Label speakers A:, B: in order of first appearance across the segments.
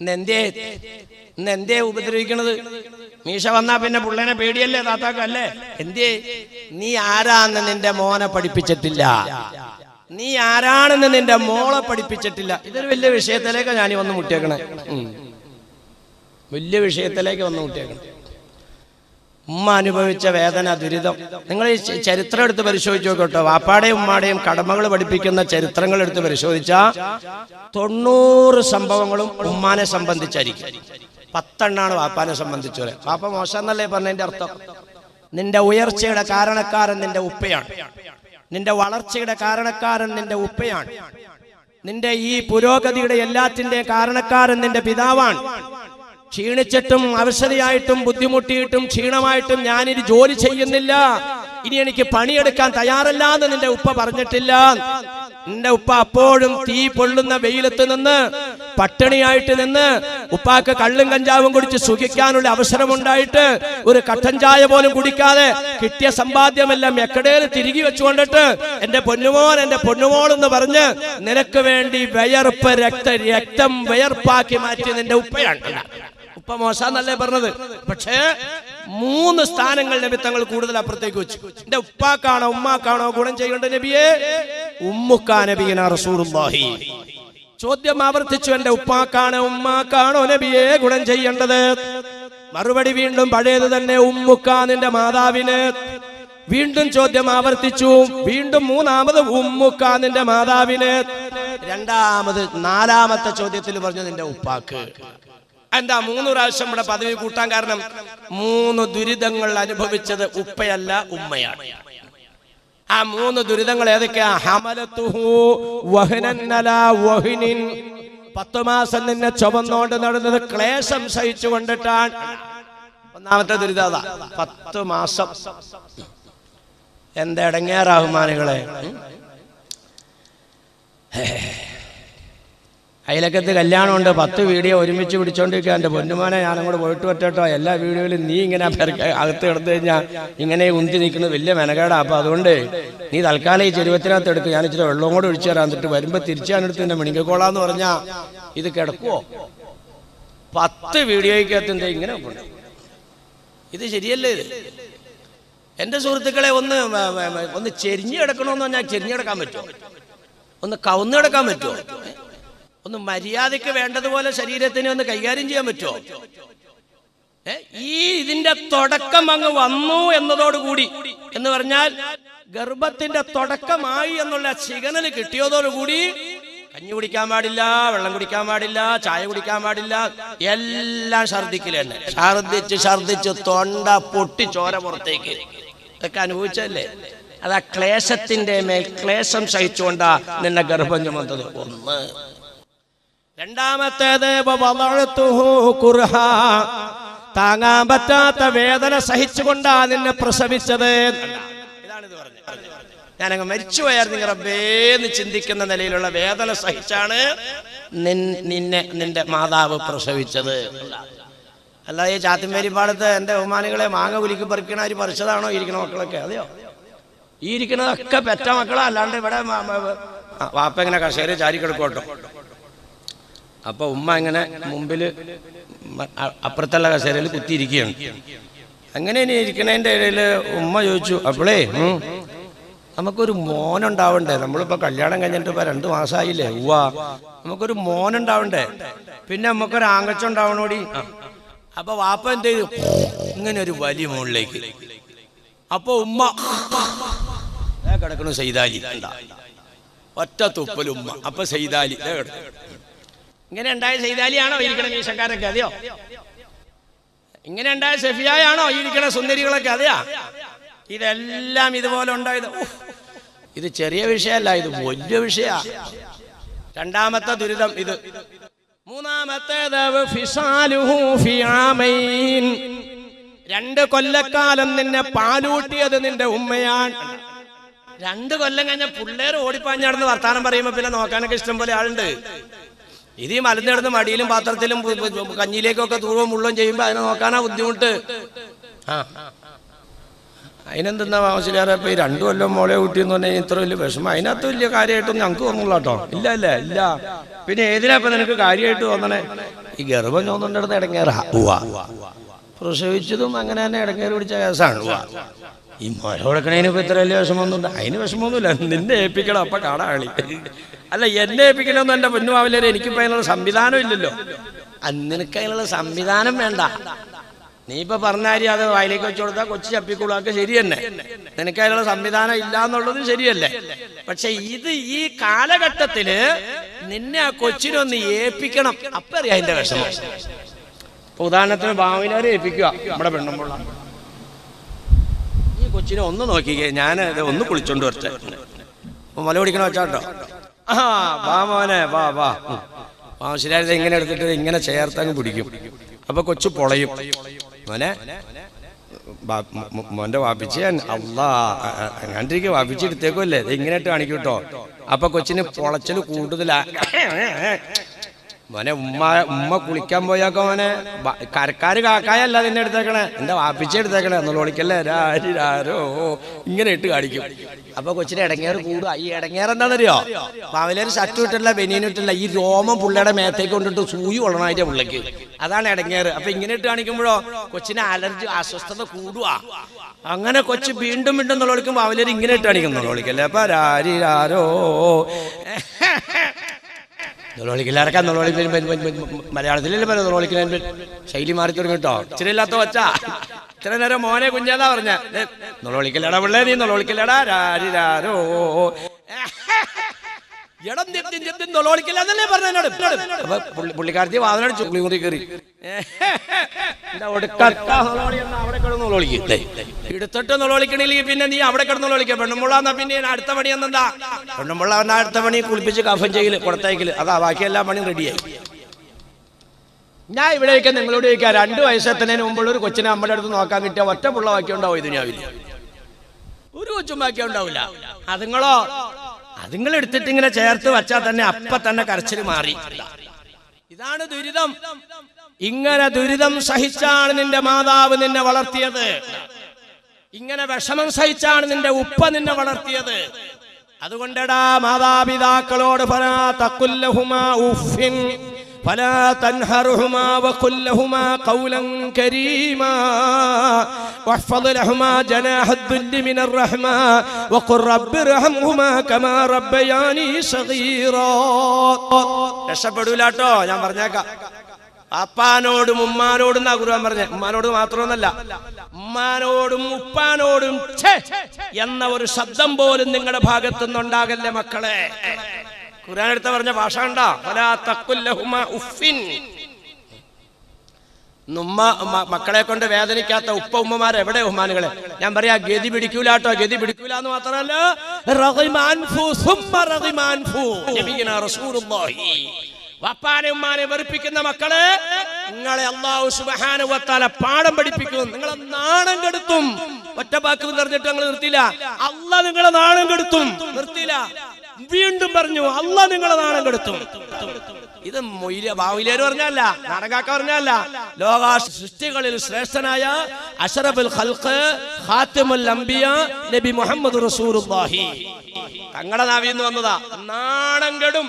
A: ഇന്ന് എന്തേ എന്തേ ഉപദ്രവിക്കണത്? മീശ വന്നാ പിന്നെ പുള്ളേനെ പേടിയല്ലേ താത്താക്കല്ലേ? എന്തേ? നീ ആരാന്ന് നിന്റെ മോനെ പഠിപ്പിച്ചിട്ടില്ല. നീ ആരാണെന്ന് നിന്റെ മോളെ പഠിപ്പിച്ചിട്ടില്ല. ഇതൊരു വലിയ വിഷയത്തിലേക്ക് ഞാൻ വന്ന് മുട്ടിയേക്കണേ. വലിയ വിഷയത്തിലേക്ക് വന്ന് മുട്ടിയേക്കണം. ഉമ്മ അനുഭവിച്ച വേദന ദുരിതം. നിങ്ങൾ ഈ ചരിത്രം എടുത്ത് പരിശോധിച്ച് നോക്കട്ടോ വാപ്പാടെയും ഉമ്മാടെയും കടമകൾ പഠിപ്പിക്കുന്ന ചരിത്രങ്ങൾ എടുത്ത് പരിശോധിച്ച തൊണ്ണൂറ് സംഭവങ്ങളും ഉമ്മാനെ സംബന്ധിച്ചായിരിക്കും. പത്തെണ്ണാണ് വാപ്പാനെ സംബന്ധിച്ചു വാപ്പ മോശം എന്നല്ലേ പറഞ്ഞതിന്റെ അർത്ഥം? നിന്റെ ഉയർച്ചയുടെ കാരണക്കാരൻ നിന്റെ ഉപ്പയാണ്. നിന്റെ വളർച്ചയുടെ കാരണക്കാരൻ നിന്റെ ഉപ്പയാണ്. നിന്റെ ഈ പുരോഗതിയുടെ എല്ലാത്തിന്റെ കാരണക്കാരൻ നിന്റെ പിതാവാണ്. ക്ഷീണിച്ചിട്ടും അവശതയായിട്ടും ബുദ്ധിമുട്ടിയിട്ടും ക്ഷീണമായിട്ടും ഞാനിനി ജോലി ചെയ്യുന്നില്ല. ഇനി എനിക്ക് പണിയെടുക്കാൻ തയ്യാറല്ല എന്ന് നിന്റെ ഉപ്പ പറഞ്ഞിട്ടില്ല. നിന്റെ ഉപ്പ അപ്പോഴും തീ പൊള്ളുന്ന വെയിലത്ത് നിന്ന് പട്ടിണിയായിട്ട് നിന്ന് ഉപ്പാക്ക് കള്ളും കഞ്ചാവും കുടിച്ച് സുഖിക്കാനുള്ള അവസരമുണ്ടായിട്ട് ഒരു കട്ടൻ ചായ പോലും കുടിക്കാതെ കിട്ടിയ സമ്പാദ്യമെല്ലാം എക്കടയിൽ തിരികെ വെച്ചുകൊണ്ടിട്ട് എന്റെ പൊന്നുമോൻ എന്റെ പൊന്നുമോൾ എന്ന് പറഞ്ഞ് നിനക്ക് വേണ്ടി വിയർപ്പ് രക്ത രക്തം വിയർപ്പാക്കി മാറ്റി നിന്റെ ഉപ്പയാണ്. ഉപ്പ മോശന്നല്ലേ പറഞ്ഞത്? പക്ഷേ മൂന്ന് സ്ഥാനങ്ങൾ നബി തങ്ങൾ കൂടുതൽ അപ്പുറത്തേക്ക് വെച്ചു. എന്റെ ഉപ്പാക്കാണോ ഉമ്മാക്കാണോ ഗുണം ചെയ്യേണ്ട നബിയെ? ഉമ്മുക്കാ നബിയന റസൂലുള്ളാഹി. ചോദ്യം ആവർത്തിച്ചു എന്റെ ഉപ്പാക്കാണോ ഉമ്മാക്കാണോ നബിയെ ഗുണം ചെയ്യേണ്ടത്? മറുപടി വീണ്ടും പഴയത് തന്നെ ഉമ്മുക്ക നിന്റെ മാതാവിന്. വീണ്ടും ചോദ്യം ആവർത്തിച്ചു വീണ്ടും മൂന്നാമത് ഉമ്മുക്ക നിന്റെ മാതാവിന്. രണ്ടാമത് നാലാമത്തെ ചോദ്യത്തിൽ പറഞ്ഞു നിന്റെ ഉപ്പാക്ക്. എന്താ മൂന്ന് പ്രാവശ്യം ഇവിടെ പദവി കൂട്ടാൻ കാരണം? മൂന്ന് ദുരിതങ്ങൾ അനുഭവിച്ചത് ഉപ്പയല്ല ഉമ്മയാണ്. ആ മൂന്ന് ദുരിതങ്ങൾ ഏതൊക്കെയാ? ഹമലത്തുഹു പത്തു മാസം നിന്നെ ചുമന്നോണ്ട് നടന്നത് ക്ലേശം സഹിച്ചു കൊണ്ടിട്ടാണ്. ഒന്നാമത്തെ ദുരിത പത്തു മാസം. മാസം എന്തെടങ്ങേ റഹ്മാനുകളെ അയലക്കത്ത് കല്യാണമുണ്ട്. പത്ത് വീഡിയോ ഒരുമിച്ച് പിടിച്ചോണ്ടിരിക്കുക എന്റെ പൊന്നുമാനെ ഞാനും കൂടെ പോയിട്ട് പറ്റട്ടോ എല്ലാ വീഡിയോയിലും നീ ഇങ്ങനെ പെരക്ക അകത്ത് കിടന്നു കഴിഞ്ഞാൽ ഇങ്ങനെ ഉന്തി നിൽക്കുന്നത് വലിയ മെനകേടാ അപ്പൊ അതുകൊണ്ട് നീ തൽക്കാലം ഈ ചെരുവത്തിനകത്ത് എടുക്കുക ഞാൻ ഇച്ചിരി വെള്ളവും കൂടെ ഒഴിച്ചു തരാൻ എന്നിട്ട് വരുമ്പോൾ തിരിച്ചാണെടുത്ത് എന്റെ മിണിക്കക്കോളാന്ന് പറഞ്ഞാ ഇത് കിടക്കുവോ? പത്ത് വീഡിയോയ്ക്കകത്ത് എന്താ ഇങ്ങനെ ഇത് ശരിയല്ലേ ഇത്? എന്റെ സുഹൃത്തുക്കളെ ഒന്ന് ഒന്ന് ചെരിഞ്ഞു കിടക്കണമെന്ന് പറഞ്ഞാൽ ചെരിഞ്ഞു കിടക്കാൻ പറ്റുമോ ഒന്ന് കവുന്ന് കിടക്കാൻ പറ്റുമോ ഒന്ന് മര്യാദയ്ക്ക് വേണ്ടതുപോലെ ശരീരത്തിനെ ഒന്ന് കൈകാര്യം ചെയ്യാൻ പറ്റുമോ? ഈ ഇതിന്റെ തുടക്കം അങ്ങ് വന്നു എന്നതോടുകൂടി എന്ന് പറഞ്ഞാൽ ഗർഭത്തിന്റെ തുടക്കമായി എന്നുള്ള സിഗ്നൽ കിട്ടിയതോടുകൂടി കഞ്ഞി കുടിക്കാൻ പാടില്ല വെള്ളം കുടിക്കാൻ പാടില്ല ചായ കുടിക്കാൻ പാടില്ല എല്ലാം ഛർദിക്കലെന്നെ ഛർദിച്ച് ഛർദിച്ച് തൊണ്ട പൊട്ടി ചോര പുറത്തേക്ക്. ഇതൊക്കെ അനുഭവിച്ചല്ലേ അതാ ക്ലേശത്തിന്റെ മേൽ ക്ലേശം സഹിച്ചുകൊണ്ടാ നിന്നെ ഗർഭം ചുമന്നത്. ഒന്ന്. രണ്ടാമത്തേത്. താങ്ങാൻ പറ്റാത്ത വേദന സഹിച്ചുകൊണ്ടാ നിന്നെ പ്രസവിച്ചത്. ഇതാണിത് പറഞ്ഞത്. ഞാനങ്ങ് മരിച്ചുപോയായിരുന്നു റബ്ബേന്ന് ചിന്തിക്കുന്ന നിലയിലുള്ള വേദന സഹിച്ചാണ് നിന്നെ നിന്റെ മാതാവ് പ്രസവിച്ചത്. അല്ലാതെ ഈ ചാത്തിമേരി പാടത്ത് എന്റെ ബഹുമാനികളെ മാങ്ങ കുലിക്ക് പറിക്കണ ഒരു പറിച്ചതാണോ ഇരിക്കണ മക്കളൊക്കെ? അതെയോ? ഈ ഇരിക്കുന്നതൊക്കെ പെറ്റ മക്കളാ അല്ലാണ്ട് ഇവിടെ വാപ്പ ഇങ്ങനെ കസേര ചാരി കിടക്കോട്ടോ അപ്പൊ ഉമ്മ ഇങ്ങനെ മുമ്പിൽ അപ്പുറത്തുള്ള കസേരയിൽ കുത്തിയിരിക്കുകയാണ്. അങ്ങനെ ഇനി ഇരിക്കണതിന്റെ ഇടയിൽ ഉമ്മ ചോദിച്ചു അപ്പോളേ നമുക്കൊരു മോനുണ്ടാവണ്ടേ? നമ്മളിപ്പോ കല്യാണം കഴിഞ്ഞിട്ട് ഇപ്പൊ രണ്ടു മാസമായില്ലേ ഉവ്വാ. നമുക്കൊരു മോനുണ്ടാവണ്ടേ? പിന്നെ നമുക്കൊരു ആങ്കച്ചുണ്ടാവണോടി അപ്പൊ വാപ്പ എന്ത് ചെയ്തു? ഇങ്ങനെ ഒരു വലിയ മോളിലേക്ക്. അപ്പൊ ഉമ്മ കിടക്കണു സൈതാലി. ഒറ്റ തുപ്പൽ ഉമ്മ. അപ്പൊ സൈതാലി ദേ കിടക്കുന്നു. ഇങ്ങനെ ഉണ്ടായ സൈതാലിയാണോ ഇരിക്കണ മീശക്കാരൊക്കെ അതെയോ? ഇങ്ങനെ ഉണ്ടായ സെഫിയായാണോ ഇരിക്കണ സുന്ദരികളൊക്കെ അതെയാ? ഇതെല്ലാം ഇതുപോലെ ഉണ്ടായത്. ഇത് ചെറിയ വിഷയമല്ല ഇത് വലിയ വിഷയ. രണ്ടാമത്തെ ദുരിതം ഇത്. മൂന്നാമത്തേത് രണ്ട് കൊല്ലക്കാലം നിന്നെ പാലൂട്ടിയത് നിന്റെ ഉമ്മയാണ്. രണ്ട് കൊല്ലം കഴിഞ്ഞ പിള്ളേർ ഓടിപ്പാഞ്ഞാടുന്ന് വർത്താനം പറയുമ്പോ പിന്നെ നോക്കാനൊക്കെ ഇഷ്ടം പോലെ ആളുണ്ട്. ഇത് ഈ മലന്നിടന്ന് മടിയിലും പാത്രത്തിലും കഞ്ഞിയിലേക്കൊക്കെ തൂവവും മുള്ളും ചെയ്യുമ്പോൾ അതിനെ നോക്കാനാ ബുദ്ധിമുട്ട്. ആ. അതിനെന്താ ആവശ്യമില്ലാതെ ഇപ്പൊ ഈ രണ്ടു കൊല്ലം മോളെ കൂട്ടി എന്ന് പറഞ്ഞാൽ ഇത്ര വലിയ വിഷമം. അതിനകത്ത് വലിയ കാര്യമായിട്ടൊന്നും ഞങ്ങൾക്ക് തോന്നുള്ളൂ കേട്ടോ ഇല്ല ഇല്ല ഇല്ല. പിന്നെ ഏതിനാ ഇപ്പൊ നിനക്ക് കാര്യമായിട്ട് തോന്നണേ? ഈ ഗർഭം ചോന്നുണ്ടിടന്ന് ഇടങ്ങേറാ. പ്രസവിച്ചതും അങ്ങനെ തന്നെ ഇടങ്ങേറ് പിടിച്ച കേസാണ്. ഈ മുല കൊടുക്കണതിന് ഇപ്പൊ ഇത്ര വലിയ വിഷമമൊന്നുമില്ല. അതിന് വിഷമമൊന്നുമില്ല. നിന്നെ ഏൽപ്പിക്കണം അപ്പൊ കാണാളി അല്ല എന്നെ ഏൽപ്പിക്കണമെന്ന് എന്റെ പൊന്നുമാവില്ലേ എനിക്കിപ്പോ അതിനുള്ള സംവിധാനം ഇല്ലല്ലോ. നിനക്ക് അതിനുള്ള സംവിധാനം വേണ്ട. നീ ഇപ്പൊ പറഞ്ഞാരി അത് വായിലേക്ക് വെച്ചു കൊടുത്താൽ കൊച്ചു ചപ്പിക്കുള്ളതൊക്കെ ശരി തന്നെ. നിനക്ക് അതിനുള്ള സംവിധാനം ഇല്ല ശരിയല്ലേ. പക്ഷെ ഇത് ഈ കാലഘട്ടത്തിൽ നിന്നെ ആ കൊച്ചിനൊന്ന് ഏൽപ്പിക്കണം. അപ്പറിയാ അതിന്റെ വിഷമം. ഉദാഹരണത്തിന് ഭാവിനവരെ ഏൽപ്പിക്കുക. നമ്മുടെ പെണ്ണുമ്പുള്ള ഈ കൊച്ചിനെ ഒന്ന് നോക്കിക്കേ. ഞാൻ ഒന്ന് കുളിച്ചോണ്ട് വരട്ടെ. മല പിടിക്കണ വെച്ചാട്ടോ. ആ വാ മോനെ വാ വാ. ആ ഇങ്ങനെ എടുത്തിട്ട് ഇങ്ങനെ ചേർത്തങ്ങ് പിടിക്കും. അപ്പൊ കൊച്ചു പൊളയും. മോനെ മോന്റെ വാപ്പിച്ച് അള്ളാ അങ്ങാണ്ടിരിക്കും വാപ്പിച്ച് എടുത്തേക്കുമല്ലേ ഇത് ഇങ്ങനെ ഇട്ട് കാണിക്കും കേട്ടോ. അപ്പൊ കൊച്ചിന് പൊളച്ചൽ കൂടുതലാ. മോനെ ഉമ്മ ഉമ്മ കുളിക്കാൻ പോയാക്കോ മോനെ. കരക്കാര് കാക്കായല്ല നിന്നെ എടുത്തേക്കണേ. എന്റെ വാപ്പിച്ച എടുത്തേക്കണേ? എന്നുള്ള വിളിക്കല്ലേ? രാരോ ഇങ്ങനെ ഇട്ട് കാണിക്കും. അപ്പൊ കൊച്ചിന് ഇടങ്ങേറ് കൂടുക ഈ ഇടങ്ങേറ് എന്താണെന്നറിയോ? പാവലേര് ഷർട്ട് ഇട്ടില്ല ബനിയനും ഇട്ടില്ല ഈ രോമം പുള്ളിയുടെ മേത്തേക്ക് കൊണ്ടിട്ട് സൂയി കൊള്ളണായിട്ട് പുള്ളിക്ക് അതാണ് ഇടങ്ങേറ്. അപ്പൊ ഇങ്ങനെ ഇട്ട് കാണിക്കുമ്പോഴോ കൊച്ചിന് അലർജി അസ്വസ്ഥത കൂടുക അങ്ങനെ കൊച്ചു വീണ്ടും വീണ്ടും നുള്ളൊളിക്കും അവലൊരു ഇങ്ങനെ ഇട്ട് കാണിക്കും. നുള്ളൊളിക്കല്ലേ അപ്പൊ രാരി രാരോ നുളോളിക്കില്ലാരൊക്കെ നുളോളി മലയാളത്തിലല്ലേ പറയുന്നത്? നുളോളിക്കുന്ന ശൈലി മാറി തുടങ്ങി കേട്ടോ. ഇച്ചിരി ഇല്ലാത്ത വച്ച ഇത്ര നേരം മോനെ കുഞ്ഞാതാ പറഞ്ഞ. നുളോളിക്കലട പിള്ളേ നീ നുളോളിക്കല്ലടാ രാരി രാരോ പുള്ളിക്കാരത്തി കയറി. എടുത്തിട്ട് നുളോളിക്കണില്ലെങ്കിൽ പിന്നെ നീ അവിടെ കിടന്ന് നുളോളിക്ക പെണ്ണുമ്പുള്ള എന്നാ പിന്നെ അടുത്ത പണി എന്താ പെണ്ണുമ്പുള്ള എന്നാ അടുത്ത പണി കുളിപ്പിച്ച് കഫം ചെയ്യൽ കൊടുത്തയക്കൽ. അതാ ബാക്കി എല്ലാ പണിയും റെഡിയായി. ഞാൻ ഇവിടെ ചോദിക്കാൻ നിങ്ങളോട് ചോദിക്കാം രണ്ട് വയസ്സെത്തുന്നതിന് മുമ്പുള്ള ഒരു കൊച്ചിനെ നമ്മുടെ അടുത്ത് നോക്കാൻ കിട്ടിയ ഒറ്റ പുള്ള ബാക്കി ഉണ്ടാവും ഇതിനാവില്ല ഒരു കൊച്ചും ബാക്കി ഉണ്ടാവില്ല അതുങ്ങളോ? അതുങ്ങൾ എടുത്തിട്ട് ഇങ്ങനെ ചേർത്ത് വച്ചാൽ തന്നെ അപ്പ തന്നെ കരച്ചിൽ മാറി. ഇതാണ് ദുരിതം. ഇങ്ങനെ ദുരിതം സഹിച്ചാണ് നിന്റെ മാതാവ് നിന്നെ വളർത്തിയത്. ഇങ്ങനെ വിഷമം സഹിച്ചാണ് നിന്റെ ഉപ്പ നിന്നെ വളർത്തിയത്. അതുകൊണ്ടടാ മാതാപിതാക്കളോട് പറ തക്കുല്ലഹുമാ ഉഫിൻ ഫലാ തൻഹറുഹുമാ വഖുല്ലഹുമാ ഖൗലൻ കരീമാ واحفظ لهما جناح الذل من الرحمة وقل رب ارحمهما كما ربياني صغيرا രക്ഷപ്പെടൂലാട്ടോ ഞാൻ പറഞ്ഞേക്കാം അപ്പാനോടും ഉമ്മാനോടും എന്നാ ഖുർആൻ പറഞ്ഞ ഉമ്മാനോട് മാത്രമൊന്നല്ല ഉമ്മാനോടും ഉപ്പാനോടും ഛേ എന്ന ഒരു ശബ്ദം പോലും നിങ്ങളുടെ ഭാഗത്തു നിന്നുണ്ടാകല്ലേ മക്കളെ ഖുർആൻ എടുത്ത പറഞ്ഞ ഭാഷ കണ്ടാ? ഉഫിൻ ഉമ്മ മക്കളെ കൊണ്ട് വേദനിക്കാത്ത ഉപ്പ ഉമ്മമാർ എവിടെ ഉമ്മാനുകളെ? ഞാൻ പറയാ ഗതി പിടിക്കൂലാട്ടോ ഗതി പിടിക്കൂല എന്ന് മാത്രമല്ല. വപ്പാനെ ഉമ്മാനെ വെറുപ്പിക്കുന്ന മക്കൾ നിങ്ങളെ അള്ളാഹു സുബഹാനുവത്താല പാഠം പഠിപ്പിക്കും നിങ്ങളെ നാണം കെടുത്തും. ഒറ്റ വാക്ക് നിറഞ്ഞിട്ട് ഞങ്ങൾ നിർത്തിയില്ല. അല്ല നിങ്ങളെ നാണം കെടുത്തും. നിർത്തിയില്ല. വീണ്ടും പറഞ്ഞു അല്ല നിങ്ങളെ നാണം കെടുത്തും. ഇത് ബാവിലേര് പറഞ്ഞല്ല നാടകാക്ക പറഞ്ഞല്ല ലോക സൃഷ്ടികളിൽ ശ്രേഷ്ഠനായ അഷറഫുൽ ഖൽഖ് ഖാത്തിമുൽ അംബിയ നബി മുഹമ്മദ് റസൂലുള്ളാഹി. തങ്ങളുടെ നാവിൽ നിന്ന് വന്നതാ നാണം കെടും.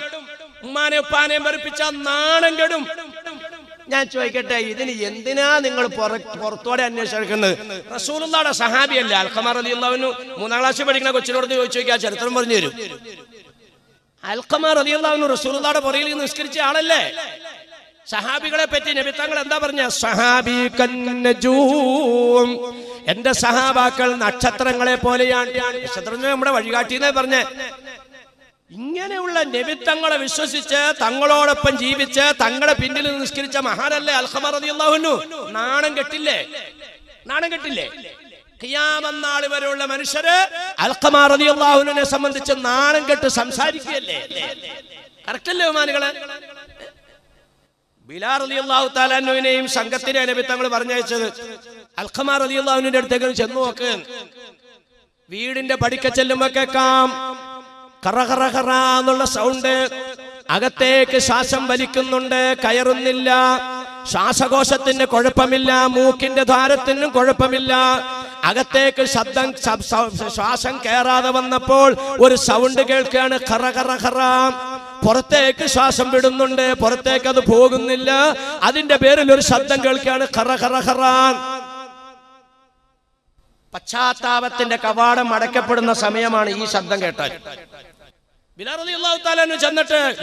A: ഉമ്മാനെ ഉപ്പാനെ മറിപ്പിച്ച നാണം കെടും. ഞാൻ ചോദിക്കട്ടെ ഇതിന് എന്തിനാ നിങ്ങൾ പുറത്തോടെ അന്വേഷിക്കുന്നത് റസൂലുള്ളാടെ സഹാബിയല്ലേ അൽഖമാർ അലി അൻഹു. മൂന്നാം ക്ലാസ്സിൽ പഠിക്കുന്ന കൊച്ചിനോട് ചോദിച്ചു നോക്കിയാൽ ചരിത്രം പറഞ്ഞു തരും. അൽഖമാർ റളിയല്ലാഹു റസൂലുള്ളാഹിയുടെ പുറയിൽ നിസ്കരിച്ച ആളല്ലേ? സഹാബികളെ പറ്റി നബി തങ്ങൾ എന്താ പറഞ്ഞ? സഹാബി കന്നജൂം എന്റെ സഹാബാക്കൾ നക്ഷത്രങ്ങളെ പോലെയാണ്. നക്ഷത്രം നമ്മുടെ വഴികാട്ടിന്നേ പറഞ്ഞ. ഇങ്ങനെയുള്ള നബിത്തങ്ങളെ വിശ്വസിച്ച് തങ്ങളോടൊപ്പം ജീവിച്ച് തങ്ങളുടെ പിന്നിൽ നിസ്കരിച്ച മഹാനല്ലേ അൽഖമർ റളിയല്ലാഹു നാണം കെട്ടില്ലേ? നാണം കെട്ടില്ലേ? ഖിയാമന്നാൾ വരെയുള്ള മനുഷ്യര് അൽക്കമാർ റളിയല്ലാഹുവിനെ സംബന്ധിച്ച് നാണം കെട്ട് സംസാരിക്കുകയല്ലേ? കറക്റ്റല്ലേ ബഹുമാനികളെ? ബിലാർ റളിയല്ലാഹു താലാനുവിനെയും സംഘത്തിനെ നബി തങ്ങൾ പറഞ്ഞയച്ചത്. അൽഖമാർ റളിയല്ലാഹുവിന്റെ അടുത്തേക്ക് ചെന്നു നോക്ക്. വീടിന്റെ പടിക്ക ചെല്ലുമ്പോ കേൾക്കാം. കറഹറഹറ കറ കറ എന്നുള്ള സൗണ്ട് അകത്തേക്ക് ശ്വാസം വലിക്കുന്നുണ്ട് കയറുന്നില്ല. ശ്വാസകോശത്തിന് കുഴപ്പമില്ല മൂക്കിന്റെ ധാരത്തിനും കുഴപ്പമില്ല. അകത്തേക്ക് ശബ്ദം ശ്വാസം കയറാതെ വന്നപ്പോൾ ഒരു സൗണ്ട് കേൾക്കുകയാണ്. ഖറ ഖറ ഖറ. പുറത്തേക്ക് ശ്വാസം വിടുന്നുണ്ട്. പുറത്തേക്ക് അത് പോകുന്നില്ല. അതിന്റെ പേരിൽ ഒരു ശബ്ദം കേൾക്കുകയാണ്. ഖറ ഖറ ഖറാൻ പശ്ചാത്താപത്തിന്റെ കവാടം അടയ്ക്കപ്പെടുന്ന സമയമാണ് ഈ ശബ്ദം കേട്ടാൽ. ചെന്നിട്ട്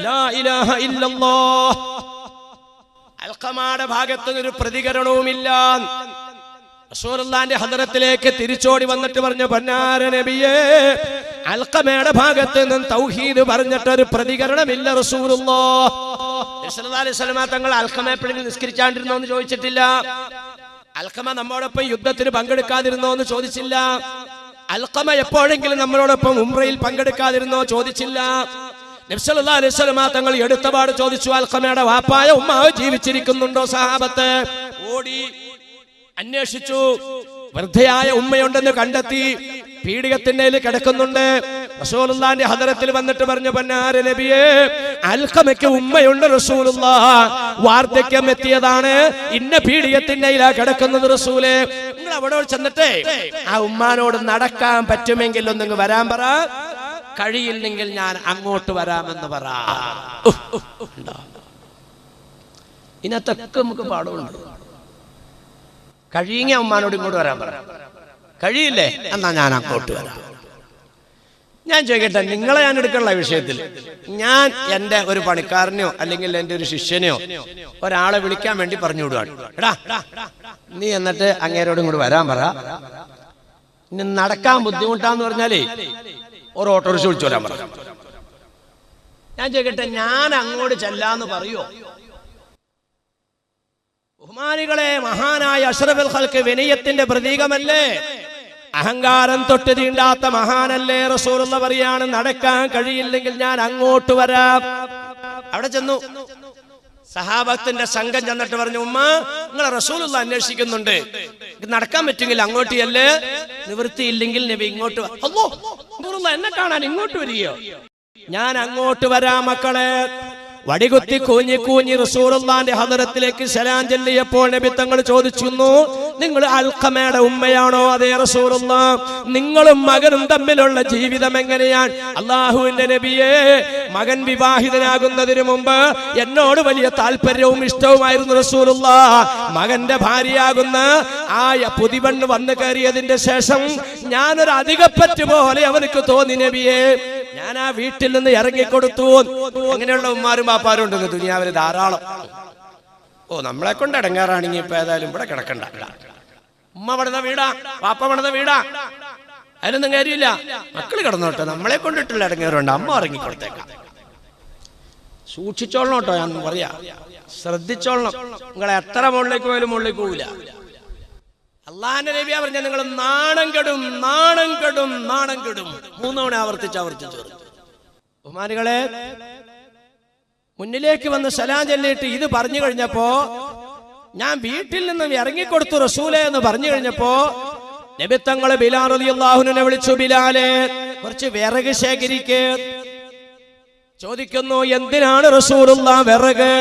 A: ഒരു പ്രതികരണവുമില്ല. റസൂലുള്ളാന്റെ ഹദറത്തിലേക്ക് തിരിച്ചോടി വന്നിട്ട് പറഞ്ഞു പന്നാര നബിയേ അൽഖമയുടെ ഭാഗത്ത് നിന്നും തൗഹീദ് പറഞ്ഞിട്ട് ഒരു പ്രതികരണമില്ല വസല്ലമ തങ്ങൾ അൽഖമ എപ്പോഴെങ്കിലും നിസ്കരിച്ചാണ്ടിരുന്നോ എന്ന് ചോദിച്ചിട്ടില്ല. അൽഖമ നമ്മോടൊപ്പം യുദ്ധത്തിന് പങ്കെടുക്കാതിരുന്നോ എന്ന് ചോദിച്ചില്ല. അൽഖമ എപ്പോഴെങ്കിലും നമ്മളോടൊപ്പം ഉംറയിൽ പങ്കെടുക്കാതിരുന്നോ ചോദിച്ചില്ല. തങ്ങൾ എടുത്തപാട് ചോദിച്ചു അൽഖമയുടെ വാപ്പായ ഉമ്മാവ് ജീവിച്ചിരിക്കുന്നുണ്ടോ? സഹാബത്ത് ഓടി അന്വേഷിച്ചു. വൃദ്ധയായ ഉമ്മയുണ്ടെന്ന് കണ്ടെത്തി. പീഡികത്തിന്റെ കിടക്കുന്നുണ്ട്. റസൂലുള്ളാന്റെ ഹദരത്തിൽ വന്നിട്ട് പറഞ്ഞു പന്നാര നബിയെ? അൽഖമയ്ക്ക് ഉമ്മയുണ്ട് റസൂലുള്ള വാർദ്ധക്യം എത്തിയതാണ്. ഇന്ന പീഡികത്തിന്റെ കിടക്കുന്നത് റസൂലെ. നിങ്ങൾ അവിടെ ചെന്നിട്ട്. ആ ഉമ്മാനോട് നടക്കാൻ പറ്റുമെങ്കിൽ ഒന്നിങ്ങ് വരാൻ പറ. കഴിയില്ലെങ്കിൽ ഞാൻ അങ്ങോട്ട് വരാമെന്ന് പറ. ഇന്നത്തൊക്കെ? നമുക്ക് പാഠമുണ്ട്. കഴിയുങ്ങ ഉമ്മാനോട് ഇങ്ങോട്ട് വരാൻ പറ. കഴിയില്ലേ? എന്നാ ഞാൻ അങ്ങോട്ട് വരാം. ഞാൻ ചോദിക്കട്ടെ നിങ്ങളെ ഞാൻ എടുക്കാനുള്ള വിഷയത്തിൽ ഞാൻ എന്റെ ഒരു പണിക്കാരനെയോ അല്ലെങ്കിൽ എന്റെ ഒരു ശിഷ്യനെയോ ഒരാളെ വിളിക്കാൻ വേണ്ടി പറഞ്ഞു വിടുവാണ്. എടാ നീ എന്നിട്ട് അങ്ങേരോട് ഇങ്ങോട്ട് വരാൻ പറ. ഇനി നടക്കാൻ ബുദ്ധിമുട്ടാന്ന് പറഞ്ഞാലേ ഒരു ഓട്ടോറിക്ഷ വിളിച്ചു വരാൻ പറ. ഞാൻ ചോദിക്കട്ടെ ഞാൻ അങ്ങോട്ട് ചെല്ലാന്ന് പറയോ ബഹുമാനികളെ മഹാനായ അഷറഫുൽ ഖൽക്ക് വിനയത്തിന്റെ പ്രതീകമല്ലേ? അഹങ്കാരം തൊട്ട് തീണ്ടാത്ത മഹാനല്ലേ റസൂലുള്ള പറയാണ് നടക്കാൻ കഴിയില്ലെങ്കിൽ ഞാൻ അങ്ങോട്ട് വരാം. അവിടെ ചെന്നു. സഹാബത്തിന്റെ സംഘം ചെന്നിട്ട് പറഞ്ഞു ഉമ്മ നിങ്ങളെ റസൂലുള്ള അന്വേഷിക്കുന്നുണ്ട്. നടക്കാൻ പറ്റുമെങ്കിൽ അങ്ങോട്ട് ചെല്ല്. നിവൃത്തിയില്ലെങ്കിൽ നബി ഇങ്ങോട്ട്. അല്ലോ എന്നെ കാണാൻ ഇങ്ങോട്ട് വരികയോ? ഞാൻ അങ്ങോട്ട് വരാം മക്കളെ. വടികുത്തി കൂഞ്ഞി കൂഞ്ഞി റസൂറുള്ളാന്റെ ഹദരത്തിലേക്ക് സലാം നബി തങ്ങൾ ചോദിച്ചു നിങ്ങൾ അൽഖമയുടെ ഉമ്മയാണോ? അതേ റസൂറുള്ള നിങ്ങളും മകനും തമ്മിലുള്ള ജീവിതം എങ്ങനെയാണ്? അള്ളാഹുവിന്റെ നബിയെ മകൻ വിവാഹിതനാകുന്നതിന് മുമ്പ് എന്നോട് വലിയ താല്പര്യവും ഇഷ്ടവുമായിരുന്നു റസൂറുള്ള മകന്റെ ഭാര്യയാകുന്ന ആ പുതിവണ്ണ് വന്നു കയറിയതിന്റെ ശേഷം ഞാനൊരു അധികപ്പറ്റ് പോലെ അവനക്ക് തോന്നി നബിയെ. ഞാൻ ആ വീട്ടിൽ നിന്ന് ഇറങ്ങിക്കൊടുത്തു അങ്ങനെയുള്ള ഉമ്മാരും പാപ്പാരും ഉണ്ടെന്ന് ദുനിയാവിൽ ധാരാളം. ഓ നമ്മളെ കൊണ്ട് ഇടങ്ങാറാണെങ്കിൽ ഇപ്പൊ ഏതായാലും ഇവിടെ കിടക്കണ്ട. ഉമ്മ പണിത വീടാ പാപ്പ പണിത വീടാ. അതിനൊന്നും കാര്യമില്ല. മക്കൾ കിടന്നോട്ടെ നമ്മളെ കൊണ്ടിട്ടുള്ള ഇടങ്ങേറുണ്ട് അമ്മ ഇറങ്ങിക്കൊടുത്തേക്കാം. സൂക്ഷിച്ചോളണം കേട്ടോ ഞാൻ പറയാ. ശ്രദ്ധിച്ചോളണം. നിങ്ങളെ എത്ര മുകളിലേക്ക് പോയാലും മുകളിലേക്ക് പോവില്ല. അള്ളാന്റെ നബിയാ പറഞ്ഞ നിങ്ങൾ നാണം കെടും നാണം കെടും നാണം കെടും. മൂന്നവണ ആവർത്തിച്ച് ആവർത്തിച്ചു ബഹുമാനികളെ മുന്നിലേക്ക് വന്ന് സലാം ചൊല്ലിയിട്ട് ഇത് പറഞ്ഞു കഴിഞ്ഞപ്പോ ഞാൻ വീട്ടിൽ നിന്നും ഇറങ്ങിക്കൊടുത്തു റസൂലെ എന്ന് പറഞ്ഞു കഴിഞ്ഞപ്പോ നബിത്തങ്ങൾ ബിലാൽ അള്ളാഹുനെ വിളിച്ചു ബിലാലെ കുറച്ച് വിറക് ശേഖരിക്ക്. ചോദിക്കുന്നു എന്തിനാണ് റസൂലുള്ള വിറക്?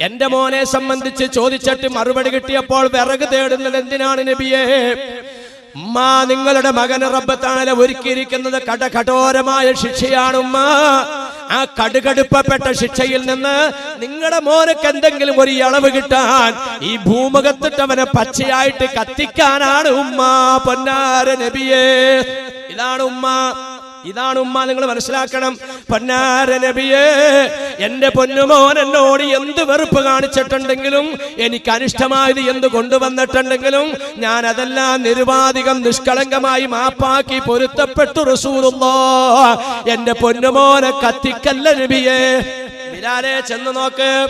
A: എന്റെ മോനെ സംബന്ധിച്ച് ചോദിച്ചിട്ട് മറുപടി കിട്ടിയപ്പോൾ വിറക് തേടുന്നത് എന്തിനാണ് നബിയെ? ഉമ്മ നിങ്ങളുടെ മകന് റബ്ബത്താണല ഒരുക്കിയിരിക്കുന്നത് കടകഠോരമായ ശിക്ഷയാണ് ഉമ്മ. ആ കടുകടുപ്പപ്പെട്ട ശിക്ഷയിൽ നിന്ന് നിങ്ങളുടെ മോനക്ക് എന്തെങ്കിലും ഒരു ഇളവ് കിട്ടാൻ ഈ ഭൂമുഖത്തിട്ട് അവനെ പച്ചയായിട്ട് കത്തിക്കാനാണ് ഉമ്മ പൊന്നാര നബിയേ. ഇതാണ് ഉമ്മ ഇതാണ് ഉമ്മ നിങ്ങൾ മനസ്സിലാക്കണം. പൊന്നാര നബിയേ എന്റെ പൊന്നുമോൻ എന്നോട് എന്ത് വെറുപ്പ് കാണിച്ചിട്ടുണ്ടെങ്കിലും എനിക്ക് അനിഷ്ടമായത് എന്ത് കൊണ്ടുവന്നിട്ടുണ്ടെങ്കിലും ഞാൻ അതെല്ലാം നിരുപാധികം നിഷ്കളങ്കമായി മാപ്പാക്കി പൊരുത്തപ്പെട്ടു റസൂലുള്ളോ. എന്റെ പൊന്നുമോനെ കത്തിക്കല്ല നബിയേ. ബിലാലെ ചെന്ന് നോക്ക്.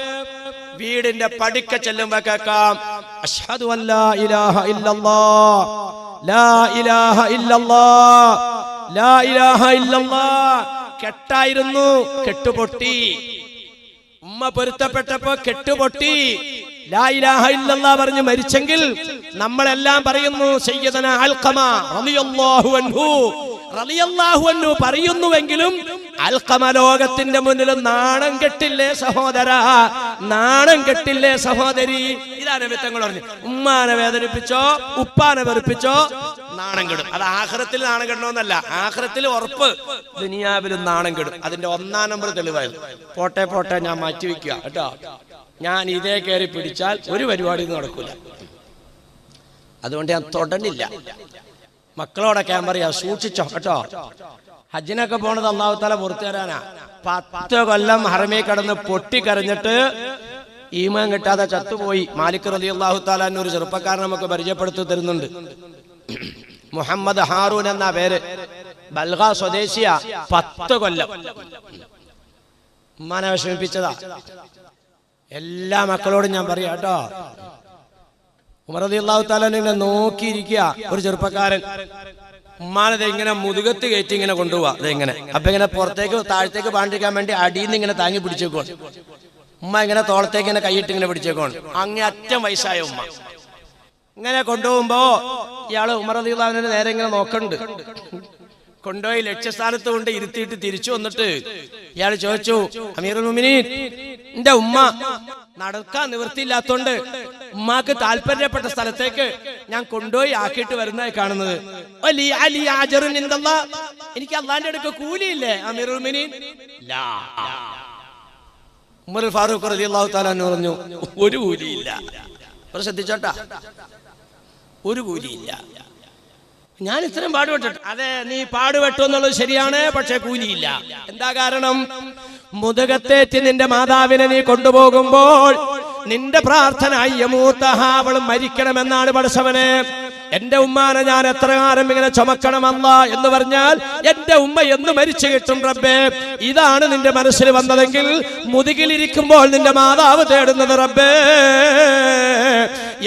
A: വീടിന്റെ പടിക്ക ചെല്ലുമ്പോ കേക്കാം അഷ്ഹദു അൻ ലാ ഇലാഹ ഇല്ലല്ലാ. ലാ ഇലാഹ ഇല്ലല്ലാഹ് ലാ ഇലാഹ ഇല്ലല്ലാഹ് കെട്ടായിരുന്നു കെട്ടുപൊട്ടി. ഉമ്മ പൊരുത്തപ്പെട്ടപ്പോ കെട്ടുപൊട്ടി. ലാ ഇലാഹ ഇല്ലല്ലാഹ് പറഞ്ഞ് മരിച്ചെങ്കിൽ നമ്മളെല്ലാം പറയുന്നു സയ്യദന അൽഖമ റളിയല്ലാഹു അൻഹു. റളിയല്ലാഹു അൻഹു പറയുന്നുവെങ്കിലും അൽഖമ ലോകത്തിന്റെ മുന്നിൽ നാണം കെട്ടില്ലേ സഹോദര? നാണം കെട്ടില്ലേ സഹോദരി? ഇതാണ് വിത്തങ്ങൾ പറഞ്ഞു. ഉമ്മാനെ വേദനിപ്പിച്ചോ ഉപ്പാനെ വെറുപ്പിച്ചോ? നാണം കെടും. അത് ആഹ്റത്തിൽ നാണം കെടണമെന്നല്ല ആഹ്റത്തിൽ ഉറപ്പ്. ദുനിയാവിലും നാണം കെടും. അതിന്റെ ഒന്നാം നമ്പർ തെളിവായത് പോട്ടെ പോട്ടെ ഞാൻ മാറ്റി വെക്കുക. കേട്ടോ? ഞാൻ ഇതേ കയറി പിടിച്ചാൽ ഒരു പരിപാടിയും നടക്കൂല. അതുകൊണ്ട് ഞാൻ തൊടണില്ല. മക്കളോടൊക്കെ ഞാൻ സൂക്ഷിച്ചോ കേട്ടോ? ഹജ്ജിനൊക്കെ പോണത് അള്ളാഹു തല പുറത്തു തരാനാ പത്ത് കൊല്ലം ഹറമേ കടന്ന് പൊട്ടിക്കരഞ്ഞിട്ട് ഈമാൻ കിട്ടാതെ ചത്തുപോയി. മാലിക് റലി അള്ളാഹു താലാൻ ഒരു ചെറുപ്പക്കാരൻ നമുക്ക് പരിചയപ്പെടുത്തി തരുന്നുണ്ട്. മുഹമ്മദ് ഹാറൂൻ എന്ന പേര്. ബൽഗ സ്വദേശിയ പത്ത് കൊല്ലം. ഉമ്മാനെ വിഷമിപ്പിച്ചതാ. എല്ലാ മക്കളോടും ഞാൻ പറയാം കേട്ടോ ഉമറതി അള്ളാഹു താലിനെ നോക്കിയിരിക്കുക ഒരു ചെറുപ്പക്കാരൻ. ഉമ്മാനത് ഇങ്ങനെ മുതുകത്ത് കയറ്റി ഇങ്ങനെ കൊണ്ടുപോവാ അതെങ്ങനെ അപ്പൊ ഇങ്ങനെ പുറത്തേക്ക് താഴത്തേക്ക് പാണ്ടിരിക്കാൻ വേണ്ടി അടിയിൽ നിന്ന് ഇങ്ങനെ താങ്ങി പിടിച്ചേക്കോൺ ഉമ്മ ഇങ്ങനെ തോളത്തേക്ക് ഇങ്ങനെ കൈയിട്ട് ഇങ്ങനെ പിടിച്ചേക്കോൺ അങ്ങേ അറ്റം വയസ്സായ ഉമ്മ. ഇങ്ങനെ കൊണ്ടുപോകുമ്പോ ഇയാൾ ഉമർ അള്ളാഹുവിനെ നേരെ ഇങ്ങനെ നോക്കണ്ട് കൊണ്ടുപോയി ലക്ഷ്യസ്ഥാനത്ത് കൊണ്ട് ഇരുത്തിയിട്ട് തിരിച്ചു വന്നിട്ട് ഇയാൾ ചോദിച്ചു അമീറുൽ മുമിനീൻ എന്റെ ഉമ്മ നടക്കാൻ നിവൃത്തിയില്ലാത്തോണ്ട് ഉമ്മാക്ക് താല്പര്യപ്പെട്ട സ്ഥലത്തേക്ക് ഞാൻ കൊണ്ടുപോയി ആക്കിയിട്ട് വരുന്നതായി കാണുന്നത്. എനിക്ക് അള്ളാന്റെ അടുക്ക കൂലിയില്ലേ അമീറുൽ മുമിനീൻ ലാ. ഉമർ ഫാറൂഖ് റളിയല്ലാഹു തആല അൻഹു പറഞ്ഞു ഒരു കൂലിയില്ല ഒരു ശ്രദ്ധിച്ചോട്ടാ ഒരു കൂലിയില്ല. ഞാൻ ഇത്രയും പാടുപെട്ടിട്ട് അതെ നീ പാടുപെട്ടു എന്നുള്ളത് ശരിയാണ് പക്ഷെ കൂലിയില്ല. എന്താ കാരണം? മുതുകത്തേറ്റ് നിന്റെ മാതാവിനെ നീ കൊണ്ടുപോകുമ്പോൾ നിന്റെ പ്രാർത്ഥന അയ്യമൂത്തഹാവളും മരിക്കണമെന്നാണ് പഠിച്ചവന്. എന്റെ ഉമ്മാനെ ഞാൻ എത്ര കാലം ഇങ്ങനെ ചുമക്കണമല്ല എന്ന് പറഞ്ഞാൽ എന്റെ ഉമ്മ എന്ന് മരിച്ചു കിട്ടും റബ്ബേ. ഇതാണ് നിന്റെ മനസ്സിൽ വന്നതെങ്കിൽ മുതുകിലിരിക്കുമ്പോൾ നിന്റെ മാതാവ് തേടുന്നത് റബ്ബേ.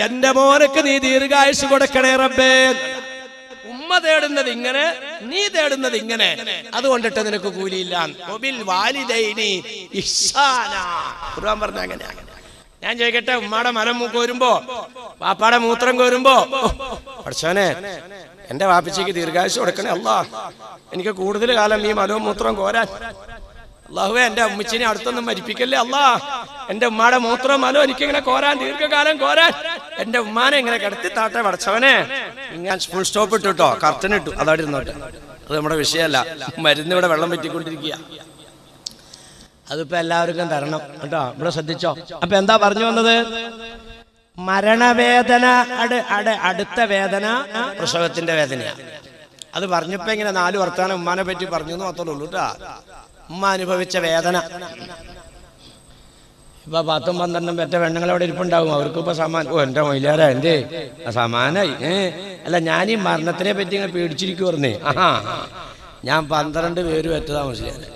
A: എന്റെ മോനക്ക് നീ ദീർഘായുസ് കൊടുക്കണേ റബ്ബേ. ഉമ്മ തേടുന്നത് ഇങ്ങനെ നീ തേടുന്നത് ഇങ്ങനെ. അതുകൊണ്ടിട്ട് നിനക്ക് കൂലിയില്ല. പറഞ്ഞ അങ്ങനെയാണ്. ഞാൻ ചോദിക്കട്ടെ ഉമ്മാടെ മലം മൂക്ക് വരുമ്പോ വാപ്പാടെ മൂത്രം കോരുമ്പോ? പഠിച്ചോനെ എന്റെ വാപ്പിച്ചേക്ക് ദീർഘായുസ് കൊടുക്കണേ അല്ലാ. എനിക്ക് കൂടുതൽ കാലം ഈ മലവും മൂത്രം കോരാൻ. അള്ളാഹുവേ എന്റെ അമ്മച്ചിനെ അടുത്തൊന്നും മരിപ്പിക്കല്ലേ അല്ലാ. എന്റെ ഉമ്മാടെ മൂത്രം മലോ എനിക്കിങ്ങനെ കോരാൻ ദീർഘകാലം കോരാൻ. എന്റെ ഉമ്മാനെ ഇങ്ങനെ കിടത്തി താട്ടെ പടച്ചവനെ. ഞാൻ ഫുൾ സ്റ്റോപ്പ് ഇട്ടു കേട്ടോ കർട്ടൻ ഇട്ടു. അതവിടെ ഇരുന്നോട്ടെ. അത് നമ്മുടെ വിഷയമല്ല. മരുന്ന് ഇവിടെ വെള്ളം പറ്റിക്കൊണ്ടിരിക്കുക അതിപ്പോ എല്ലാവർക്കും തരണം. കേട്ടോ? ഇവിടെ ശ്രദ്ധിച്ചോ? അപ്പൊ എന്താ പറഞ്ഞു വന്നത്? മരണവേദന അട് അട് അടുത്ത വേദന പ്രസവത്തിന്റെ വേദനയാണ് അത് പറഞ്ഞപ്പോ ഇങ്ങനെ നാല് വർത്താനം ഉമ്മാനെ പറ്റി പറഞ്ഞു എന്ന് മാത്രമേ ഉള്ളൂ കേട്ടാ. ഉമ്മ അനുഭവിച്ച വേദന. ഇപ്പൊ പത്തും പന്ത്രണ്ടും പെറ്റ പെണ്ണുങ്ങൾ അവിടെ ഇരിപ്പുണ്ടാവും. അവർക്ക് ഇപ്പൊ സമാനം ഓ എന്റെ മൊയിലാരാ എന്തേ? ആ സമാനായി. ഏ? അല്ല ഞാൻ ഈ മരണത്തിനെ പറ്റി ഇങ്ങനെ പേടിച്ചിരിക്കുവർന്നേ ആഹാ. ഞാൻ പന്ത്രണ്ട് പേര് പെറ്റതാ മുസ്ലിം ഏ,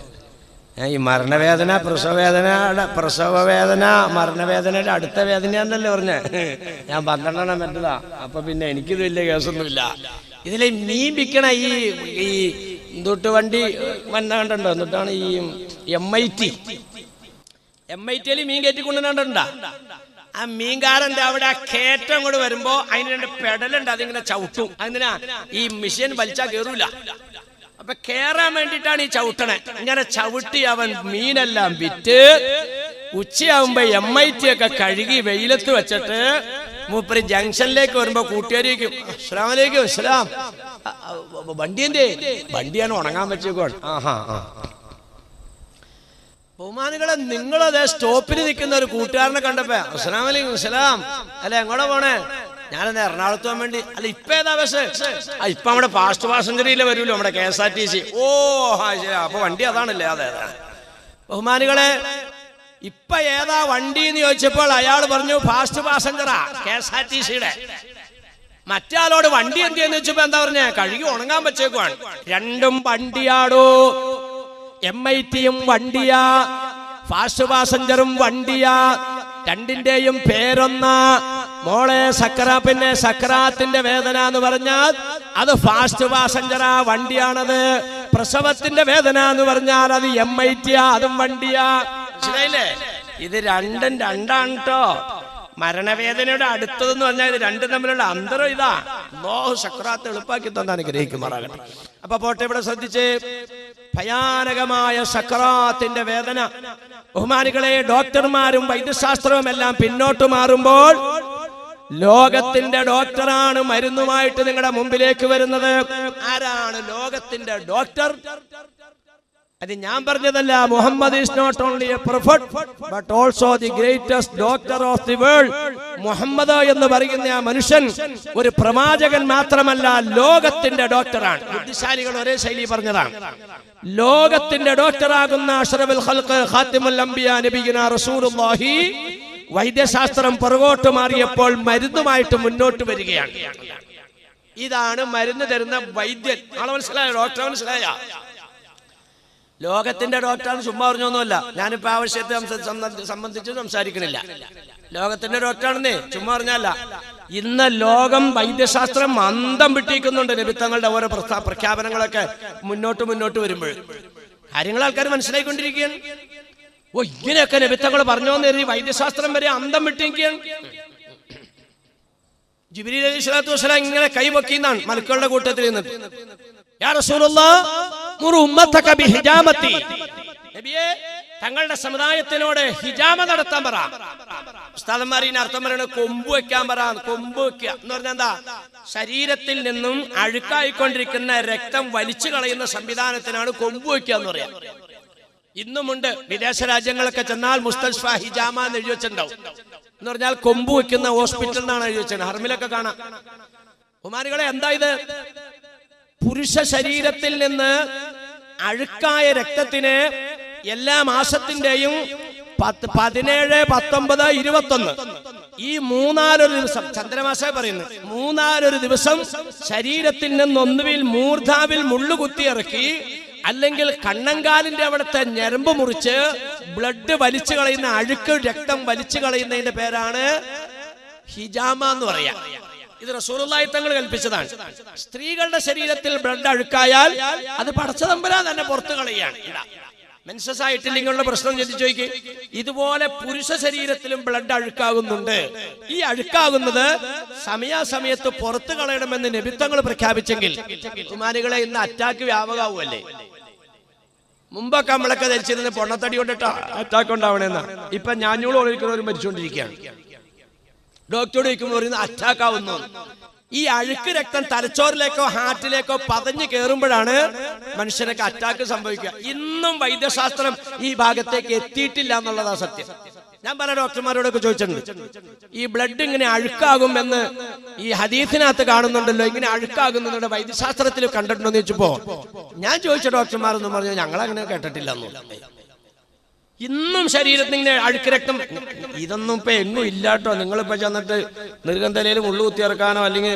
A: ഈ മരണവേദന പ്രസവവേദന മരണവേദനയുടെ അടുത്ത വേദനയാന്നല്ലേ പറഞ്ഞേ. ഞാൻ പന്ത്രണ്ടെണ്ണം പറ്റതാ അപ്പൊ പിന്നെ എനിക്കിത് വലിയ കേസൊന്നുമില്ല. ഇതിലെ മീൻ വിൽക്കണ ഈ ഈ എന്തൊട്ട് വണ്ടി വന്ന കണ്ടുണ്ടോ എന്നിട്ടാണ് ഈ M I T M I ടിയിൽ മീൻ കയറ്റിക്കൊണ്ടുണ്ടാ ആ മീൻകാരന്റെ അവിടെ ആ കയറ്റം കൂടെ വരുമ്പോ അതിന് രണ്ട് പെടലുണ്ട് അതിങ്ങനെ ചവിട്ടും. അതിനാ ഈ മിഷീൻ വലിച്ചാ കേറൂല. അപ്പൊ കേറാൻ വേണ്ടിയിട്ടാണ് ഈ ചവിട്ടണേ. ഇങ്ങനെ ചവിട്ടി അവൻ മീനെല്ലാം വിറ്റ് ഉച്ചയാവുമ്പോ എം ഐ ടി ഒക്കെ കഴുകി വെയിലത്ത് വെച്ചിട്ട് മൂപ്പര് ജംഗ്ഷനിലേക്ക് വരുമ്പോ കൂട്ടുകാരിക്കും അസ്ലാമലേക്കും അസ്ലാം വണ്ടിയന്റെ വണ്ടിയാണ് ഉണങ്ങാൻ പറ്റിയോ ആഹാ ബഹുമാനികളെ നിങ്ങളതെ സ്റ്റോപ്പിൽ നിൽക്കുന്ന ഒരു കൂട്ടുകാരനെ കണ്ടപ്പോ അസ്സലാം വലൈക്കും അസ്സലാം. അല്ലെ എങ്ങോട്ടാ പോണേ? ഞാനെന്താ എറണാകുളത്ത് പോകാൻ വേണ്ടി? അല്ല ഇപ്പൊ ഏതാ ബസ്? ഇപ്പൊ നമ്മുടെ ഫാസ്റ്റ് പാസഞ്ചറിയിലെ വരുമല്ലോ നമ്മുടെ K S R T C. ഓ അപ്പൊ വണ്ടി അതാണല്ലേ? അതെ അതെ. ബഹുമാനികളെ ഇപ്പൊ ഏതാ വണ്ടി എന്ന് ചോദിച്ചപ്പോൾ അയാൾ പറഞ്ഞു ഫാസ്റ്റ് പാസഞ്ചറാ കെ എസ് ആർ ടി സിയുടെ. മറ്റാളോട് വണ്ടി എന്തിയെന്ന് വെച്ചപ്പോ എന്താ പറഞ്ഞ? കഴുകി ഉണങ്ങാൻ വെച്ചേക്കുവാണ്. രണ്ടും വണ്ടിയാടോ. എം ഐ ടിയും വണ്ടിയാ. ഫാസ്റ്റ് പാസഞ്ചറും വണ്ടിയാ. രണ്ടിന്റെയും പേരൊന്ന. മോളെ സക്കറ പിന്നെ സക്കറാത്തിന്റെ വേദന എന്ന് പറഞ്ഞാൽ അത് ഫാസ്റ്റ് പാസഞ്ചറാ വണ്ടിയാണത്. പ്രസവത്തിന്റെ വേദന എന്ന് പറഞ്ഞാൽ അത് എം ഐ ടിയാ അതും വണ്ടിയാ. മനസ്സിലായില്ലേ? ഇത് രണ്ടും രണ്ടാണ് കേട്ടോ മരണവേദനയുടെ അടുത്തതെന്ന് പറഞ്ഞാൽ ഇത് രണ്ടും തമ്മിലുള്ള അന്തരം ഇതാ. ലോഹ സക്രാത്ത് എളുപ്പാക്കി തന്നാണ് ഗ്രഹിക്കുമാറാകട്ടെ അപ്പൊ പോട്ടെ ഇവിടെ ശ്രദ്ധിച്ച്. ഭയാനകമായ സക്രാത്തിന്റെ വേദന. ബഹുമാനികളെ ഡോക്ടർമാരും വൈദ്യശാസ്ത്രവും എല്ലാം പിന്നോട്ട് മാറുമ്പോൾ ലോകത്തിന്റെ ഡോക്ടറാണ് മരുന്നുമായിട്ട് നിങ്ങളുടെ മുമ്പിലേക്ക് വരുന്നത്. ആരാണ് ലോകത്തിന്റെ ഡോക്ടർ? അത് ഞാൻ പറഞ്ഞതല്ല Muhammad is not only a prophet but also the greatest doctor of the world Muhammad എന്ന് പറയുന്ന ആ മനുഷ്യൻ ഒരു പ്രവാചകൻ മാത്രമല്ല ലോകത്തിന്റെ ഡോക്ടറാണ്. ബുദ്ധിശാലികൾ ഒരേ ശൈലി പറഞ്ഞതാണ്. ലോകത്തിന്റെ ഡോക്ടറാകുന്ന അഷ്റഫുൽ ഖൽഖ് ഖാത്തിമുൽ അംബിയ നബിയുന റസൂലുള്ളാഹി വൈദ്യശാസ്ത്രം പുറകോട്ട് മാറിയപ്പോൾ മരുന്നുമായിട്ട് മുന്നോട്ട് വരികയാണ്. ഇതാണ് മരുന്ന് തരുന്ന വൈദ്യൻ. ആളെ മനസ്സിലായോ? ഡോക്ടർ മനസ്സിലായ? ലോകത്തിന്റെ ഡോക്ടറാണ് ചുമ്മാ പറഞ്ഞൊന്നുമല്ല. ഞാനിപ്പോ ആവശ്യത്തെ സംബന്ധിച്ച് സംസാരിക്കണില്ല. ലോകത്തിന്റെ ഡോക്ടറാണെന്നേ ചുമ്മാ പറഞ്ഞല്ല. ഇന്ന് ലോകം വൈദ്യശാസ്ത്രം മന്ദം വിട്ടിരിക്കുന്നുണ്ട് നിമിത്തങ്ങളുടെ ഓരോ പ്രഖ്യാപനങ്ങളൊക്കെ മുന്നോട്ട് മുന്നോട്ട് വരുമ്പോൾ. കാര്യങ്ങൾ ആൾക്കാർ മനസ്സിലായിക്കൊണ്ടിരിക്കുകയാണ്. ഓ ഇങ്ങനെയൊക്കെ നിമിത്തങ്ങൾ പറഞ്ഞോന്ന് കരുതി വൈദ്യശാസ്ത്രം വരെ അന്തം വിട്ടിരിക്കുകയാണ്. ജിബിരി അലി സ്വലാത്തു വസ്സലാം ഇങ്ങനെ കൈവക്കിന്നാണ് മലക്കുകളുടെ കൂട്ടത്തിൽ നിന്നിട്ട് തങ്ങളുടെ സമുദായത്തിനോട് ഹിജാമ നടത്താൻ പറ. ഉസ്താദന്മാർ അർത്ഥം പറയണ കൊമ്പ് വെക്കാൻ പറ കൊമ്പ് വെക്കുക. എന്ന് പറഞ്ഞാൽ എന്താ? ശരീരത്തിൽ നിന്നും അഴുക്കായിക്കൊണ്ടിരിക്കുന്ന രക്തം വലിച്ചു കളയുന്ന സംവിധാനത്തിനാണ് കൊമ്പ് വെക്കുക എന്ന് പറയാം. ഇന്നുമുണ്ട്. വിദേശ രാജ്യങ്ങളൊക്കെ ചെന്നാൽ മുസ്തൽഫ ഹിജാമ എന്ന് എഴുതി വെച്ചിട്ടുണ്ടാവും. എന്ന് പറഞ്ഞാൽ കൊമ്പ് വെക്കുന്ന ഹോസ്പിറ്റൽ എന്നാണ് എഴുതി വെച്ചത് ഹർമിലൊക്കെ കാണാം. കുമാരികളെ എന്താ ഇത്? പുരുഷ ശരീരത്തിൽ നിന്ന് അഴുക്കായ രക്തത്തിന് എല്ലാ മാസത്തിന്റെയും പത്ത് പതിനേഴ് പത്തൊമ്പത് ഇരുപത്തൊന്ന്. ഈ മൂന്നാലൊരു ദിവസം ചന്ദ്രമാസ പറയുന്നു മൂന്നാലൊരു ദിവസം ശരീരത്തിൽ നിന്ന് ഒന്നുവിൽ മൂർധാവിൽ മുള്ളുകുത്തി കുത്തിയിറക്കി അല്ലെങ്കിൽ കണ്ണങ്കാലിന്റെ അവിടുത്തെ ഞരമ്പ് മുറിച്ച് ബ്ലഡ് വലിച്ചു കളയുന്ന അഴുക്ക് രക്തം വലിച്ചു കളയുന്നതിന്റെ പേരാണ് ഹിജാമ എന്ന് പറയാം. ഇത് റസൂലുള്ളാഹി തങ്ങൾ കൽപ്പിച്ചതാണ്. സ്ത്രീകളുടെ ശരീരത്തിൽ ബ്ലഡ് അഴുക്കായാൽ അത് പടച്ചതമ്പരാ തന്നെ പുറത്തു കളയാണ് മെൻസസ് ആയിട്ടില്ലെങ്കിലുള്ള പ്രശ്നം ചിന്തിച്ചു നോക്കി ഇതുപോലെ പുരുഷ ശരീരത്തിലും ബ്ലഡ് അഴുക്കാകുന്നുണ്ട്. ഈ അഴുക്കാകുന്നത് സമയാസമയത്ത് പുറത്തു കളയണമെന്ന് നിമിത്തങ്ങൾ പ്രഖ്യാപിച്ചെങ്കിൽ കുമാരികളെ ഇന്ന് അറ്റാക്ക് വ്യാപകമാവുമല്ലേ മുമ്പൊക്കെ നമ്മളൊക്കെ ധരിച്ചിരുന്ന പൊണ്ണത്തടി കൊണ്ടിട്ടാ. അറ്റാക്ക് ഉണ്ടാവണെന്ന്. ഇപ്പൊ ഞാഞ്ഞൂൾ ഒഴിക്കുന്നവരും മരിച്ചുകൊണ്ടിരിക്കുകയാണ് ഡോക്ടറോട് ചോദിക്കുമ്പോൾ പറയുന്നത് അറ്റാക്ക് ആവുന്നു. ഈ അഴുക്ക് രക്തം തലച്ചോറിലേക്കോ ഹാർട്ടിലേക്കോ പതഞ്ഞു കയറുമ്പോഴാണ് മനുഷ്യനൊക്കെ അറ്റാക്ക് സംഭവിക്കുക. ഇന്നും വൈദ്യശാസ്ത്രം ഈ ഭാഗത്തേക്ക് എത്തിയിട്ടില്ല എന്നുള്ളതാ സത്യം. ഞാൻ പല ഡോക്ടർമാരോടൊക്കെ ചോദിച്ചിട്ടുണ്ട്. ഈ ബ്ലഡ് ഇങ്ങനെ അഴുക്കാകും എന്ന് ഈ ഹദീസിനകത്ത് കാണുന്നുണ്ടല്ലോ ഇങ്ങനെ അഴുക്കാകുന്നുണ്ട് വൈദ്യശാസ്ത്രത്തിൽ കണ്ടിട്ടുണ്ടോ എന്ന് ചോദിച്ചപ്പോ ഞാൻ ചോദിച്ച ഡോക്ടർമാരൊന്നും പറഞ്ഞു ഞങ്ങൾ അങ്ങനെ കേട്ടിട്ടില്ല എന്നു ഇന്നും ശരീരത്തിന് ഇങ്ങനെ അഴുക്ക് രക്തം ഇതൊന്നും ഇപ്പൊ എങ്ങും ഇല്ലാട്ടോ. നിങ്ങളിപ്പോ ചെന്നിട്ട് നിർഗന്ധലയിൽ മുള്ളു കുത്തിയിറക്കാനോ അല്ലെങ്കിൽ